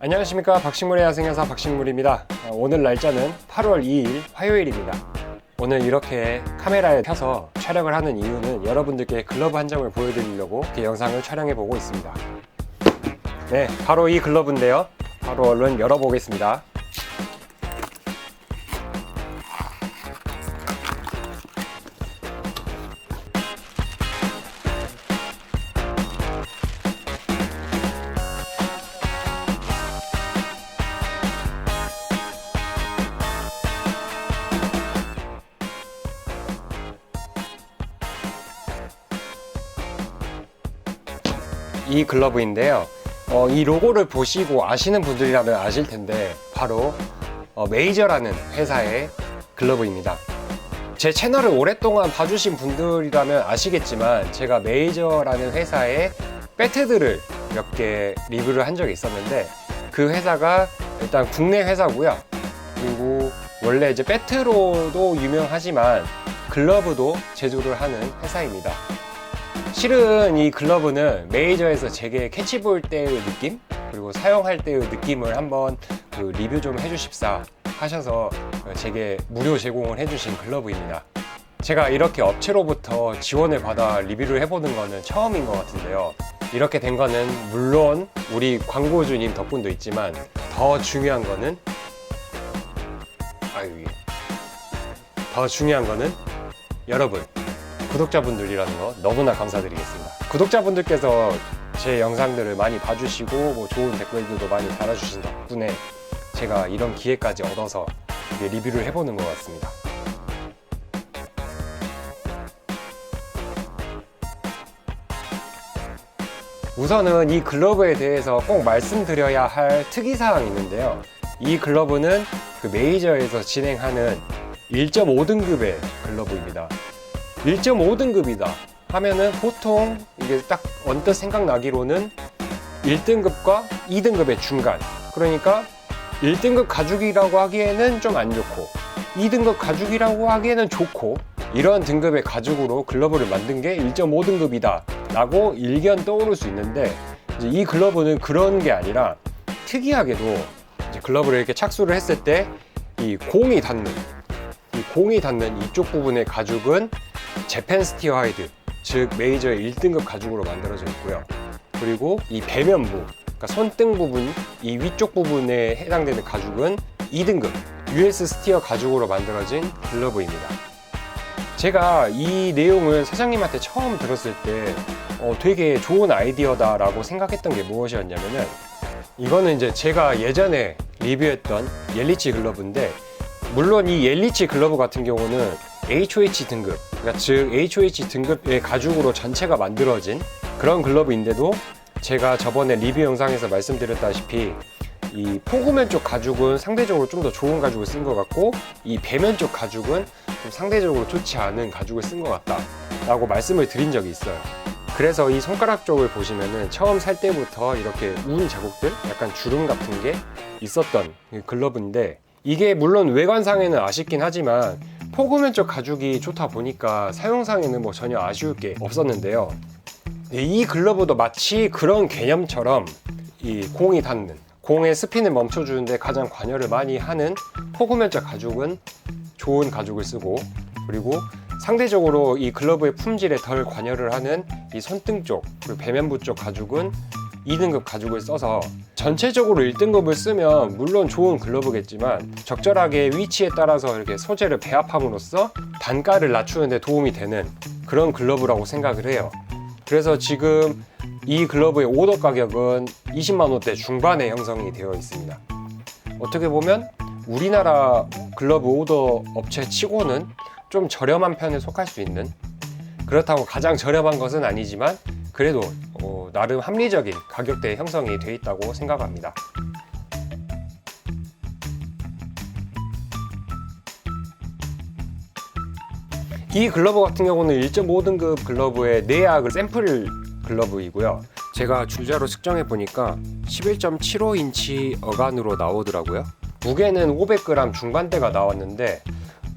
안녕하십니까. 박식물의 야생여사 박식물입니다. 어, 오늘 날짜는 8월 2일 화요일입니다. 오늘 이렇게 카메라에 켜서 촬영을 하는 이유는 여러분들께 글러브 한 장을 보여드리려고 이렇게 영상을 촬영해 보고 있습니다. 네 바로 이 글러브인데요. 바로 얼른 열어보겠습니다 이 글러브인데요. 어, 이 로고를 보시고 아시는 분들이라면 아실 텐데 바로 어, 메이저라는 회사의 글러브입니다. 제 채널을 오랫동안 봐주신 분들이라면 아시겠지만 제가 메이저라는 회사의 배트들을 몇 개 리뷰를 한 적이 있었는데 그 회사가 일단 국내 회사고요. 그리고 원래 이제 배트로도 유명하지만 글러브도 제조를 하는 회사입니다. 실은 이 글러브는 메이저에서 제게 캐치볼 때의 느낌 그리고 사용할 때의 느낌을 한번 그 리뷰 좀 해주십사 하셔서 제게 무료 제공을 해주신 글러브입니다. 제가 이렇게 업체로부터 지원을 받아 리뷰를 해보는 거는 처음인 것 같은데요. 이렇게 된 거는 물론 우리 광고주님 덕분도 있지만 더 중요한 거는 아유 이게. 더 중요한 거는 여러분 구독자분들이라는 거 너무나 감사드리겠습니다. 구독자분들께서 제 영상들을 많이 봐주시고 뭐 좋은 댓글들도 많이 달아주신 덕분에 제가 이런 기회까지 얻어서 리뷰를 해보는 것 같습니다. 우선은 이 글러브에 대해서 꼭 말씀드려야 할 특이사항이 있는데요. 이 글러브는 그 메이저에서 진행하는 1.5등급의 글러브입니다. 1.5등급이다 하면은 보통 이게 딱 언뜻 생각나기로는 1등급과 2등급의 중간. 그러니까 1등급 가죽이라고 하기에는 좀 안 좋고 2등급 가죽이라고 하기에는 좋고 이런 등급의 가죽으로 글러브를 만든 게 1.5등급이다 라고 일견 떠오를 수 있는데 이 글러브는 그런 게 아니라 특이하게도 글러브를 이렇게 착수를 했을 때 이 공이 닿는 이 공이 닿는 이쪽 부분의 가죽은 재팬 스티어 하이드, 즉 메이저 1등급 가죽으로 만들어져 있고요. 그리고 이 배면부, 그러니까 손등 부분, 이 위쪽 부분에 해당되는 가죽은 2등급 US 스티어 가죽으로 만들어진 글러브입니다. 제가 이 내용을 사장님한테 처음 들었을 때 어, 되게 좋은 아이디어다라고 생각했던 게 무엇이었냐면은 이거는 이제 제가 예전에 리뷰했던 옐리치 글러브인데 물론 이 옐리치 글러브 같은 경우는 HOH 등급, 그러니까 즉 HOH 등급의 가죽으로 전체가 만들어진 그런 글러브인데도 제가 저번에 리뷰 영상에서 말씀드렸다시피 이 포구면 쪽 가죽은 상대적으로 좀 더 좋은 가죽을 쓴 것 같고 이 배면 쪽 가죽은 좀 상대적으로 좋지 않은 가죽을 쓴 것 같다 라고 말씀을 드린 적이 있어요. 그래서 이 손가락 쪽을 보시면은 처음 살 때부터 이렇게 운 자국들, 약간 주름 같은 게 있었던 글러브인데 이게 물론 외관상에는 아쉽긴 하지만 포구면 쪽 가죽이 좋다 보니까 사용상에는 뭐 전혀 아쉬울 게 없었는데요. 네, 이 글러브도 마치 그런 개념처럼 이 공이 닿는 공의 스핀을 멈춰주는데 가장 관여를 많이 하는 포구면적 가죽은 좋은 가죽을 쓰고 그리고 상대적으로 이 글러브의 품질에 덜 관여를 하는 이 손등 쪽 그리고 배면부 쪽 가죽은 2등급 가죽을 써서 전체적으로 1등급을 쓰면 물론 좋은 글러브겠지만 적절하게 위치에 따라서 이렇게 소재를 배합함으로써 단가를 낮추는 데 도움이 되는 그런 글러브라고 생각을 해요. 그래서 지금 이 글러브의 오더 가격은 20만 원대 중반에 형성이 되어 있습니다. 어떻게 보면 우리나라 글러브 오더 업체 치고는 좀 저렴한 편에 속할 수 있는 그렇다고 가장 저렴한 것은 아니지만 그래도 어, 나름 합리적인 가격대에 형성이 되어 있다고 생각합니다. 이 글러브 같은 경우는 1.5등급 글러브의 내약 샘플 글러브이고요. 제가 줄자로 측정해 보니까 11.75인치 어간으로 나오더라고요. 무게는 500g 중반대가 나왔는데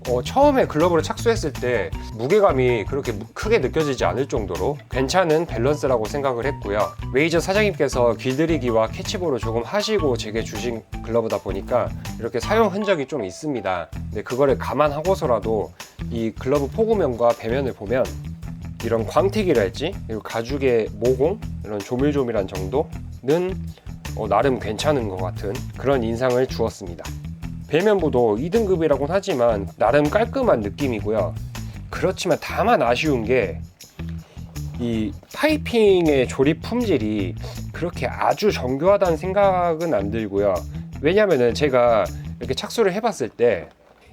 어, 처음에 글러브를 착수했을 때 무게감이 그렇게 무- 크게 느껴지지 않을 정도로 괜찮은 밸런스라고 생각을 했고요. 메이저 사장님께서 길들이기와 캐치볼을 조금 하시고 제게 주신 글러브다 보니까 이렇게 사용 흔적이 좀 있습니다. 근데 그거를 감안하고서라도 이 글러브 포구면과 배면을 보면 이런 광택이랄지 그리고 가죽의 모공 이런 조밀조밀한 정도는 어, 나름 괜찮은 것 같은 그런 인상을 주었습니다. 배면부도 2등급이라고는 하지만 나름 깔끔한 느낌이고요. 그렇지만 다만 아쉬운 게 이 파이핑의 조립 품질이 그렇게 아주 정교하다는 생각은 안 들고요. 왜냐면은 제가 이렇게 착수를 해봤을 때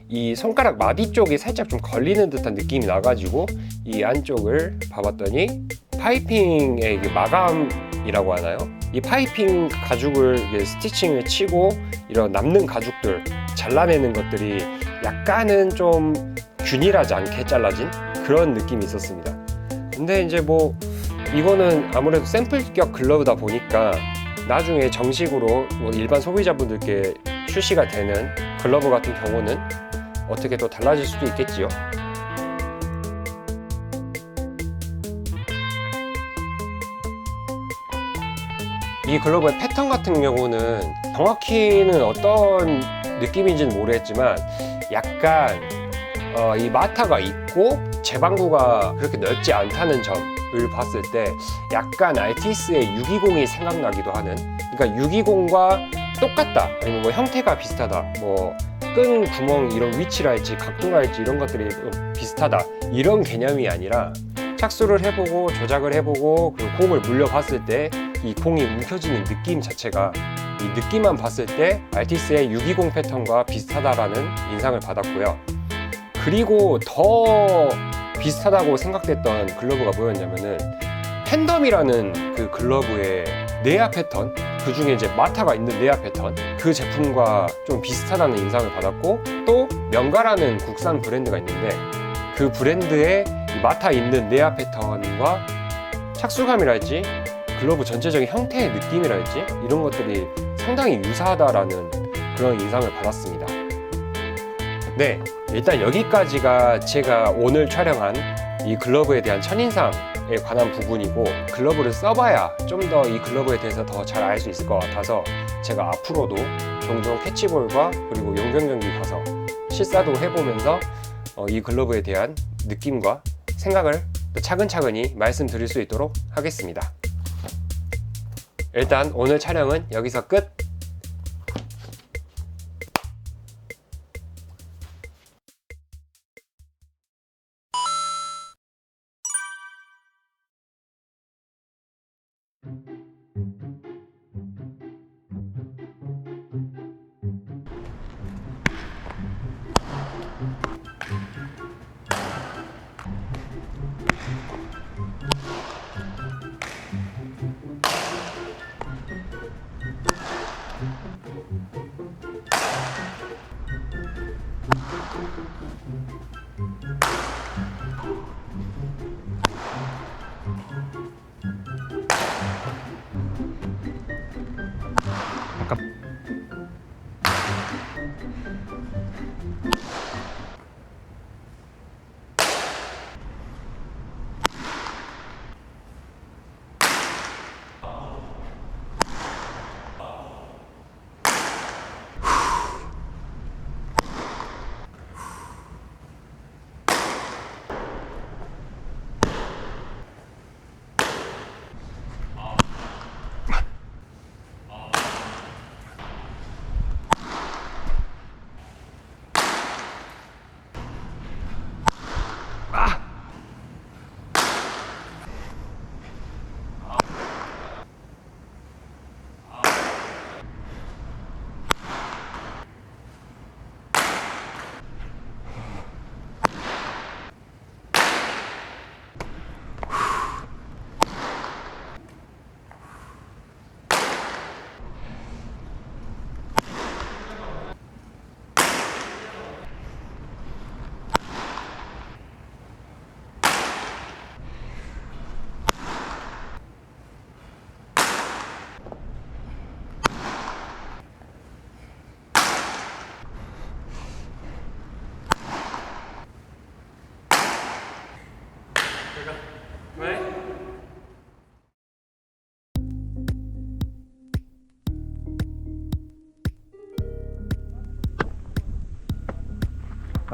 이 손가락 마디 쪽이 살짝 좀 걸리는 듯한 느낌이 나가지고 이 안쪽을 봐봤더니 파이핑의 마감이라고 하나요? 이 파이핑 가죽을 스티칭을 치고 이런 남는 가죽들 잘라내는 것들이 약간은 좀 균일하지 않게 잘라진 그런 느낌이 있었습니다. 근데 이제 뭐 이거는 아무래도 샘플격 글러브다 보니까 나중에 정식으로 뭐 일반 소비자분들께 출시가 되는 글러브 같은 경우는 어떻게 또 달라질 수도 있겠지요. 이 글러브의 패턴 같은 경우는 정확히는 어떤 느낌인지는 모르겠지만 약간 어, 이 마타가 있고 제방구가 그렇게 넓지 않다는 점을 봤을 때 약간 RTS의 620이 생각나기도 하는 그러니까 620과 똑같다. 아니면 뭐 형태가 비슷하다. 뭐 끈 구멍 이런 위치랄지 각도랄지 이런 것들이 좀 비슷하다. 이런 개념이 아니라 착수를 해보고 조작을 해보고 그리고 공을 물려봤을 때 이 공이 움켜지는 느낌 자체가 이 느낌만 봤을 때 알티스의 620 패턴과 비슷하다라는 인상을 받았고요. 그리고 더 비슷하다고 생각됐던 글러브가 뭐였냐면은 팬덤이라는 그 글러브의 내야 패턴 그 중에 이제 마타가 있는 내야 패턴 그 제품과 좀 비슷하다는 인상을 받았고 또 명가라는 국산 브랜드가 있는데 그 브랜드의 이 마타 있는 내야 패턴과 착수감이랄지 글러브 전체적인 형태의 느낌이랄지 이런 것들이 상당히 유사하다라는 그런 인상을 받았습니다. 네, 일단 여기까지가 제가 오늘 촬영한 이 글러브에 대한 첫인상에 관한 부분이고 글러브를 써봐야 좀 더 이 글러브에 대해서 더 잘 알 수 있을 것 같아서 제가 앞으로도 종종 캐치볼과 그리고 용병 경기 가서 실사도 해보면서 어, 이 글러브에 대한 느낌과 생각을 또 차근차근히 말씀드릴 수 있도록 하겠습니다. 일단 오늘 촬영은 여기서 끝!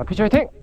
아, 피치 화이팅!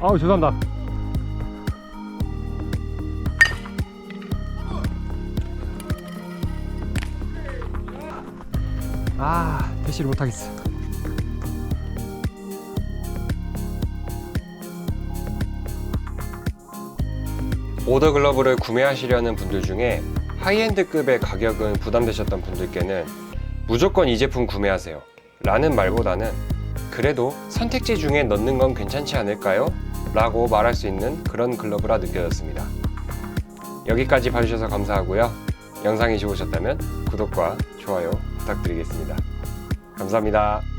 아우, 죄송합니다. 아, 대시를 못하겠어. 오더 글러브를 구매하시려는 분들 중에 하이엔드급의 가격은 부담되셨던 분들께는 무조건 이 제품 구매하세요. 라는 말보다는 그래도 선택지 중에 넣는 건 괜찮지 않을까요? 라고 말할 수 있는 그런 글러브라 느껴졌습니다. 여기까지 봐주셔서 감사하고요. 영상이 좋으셨다면 구독과 좋아요 부탁드리겠습니다. 감사합니다.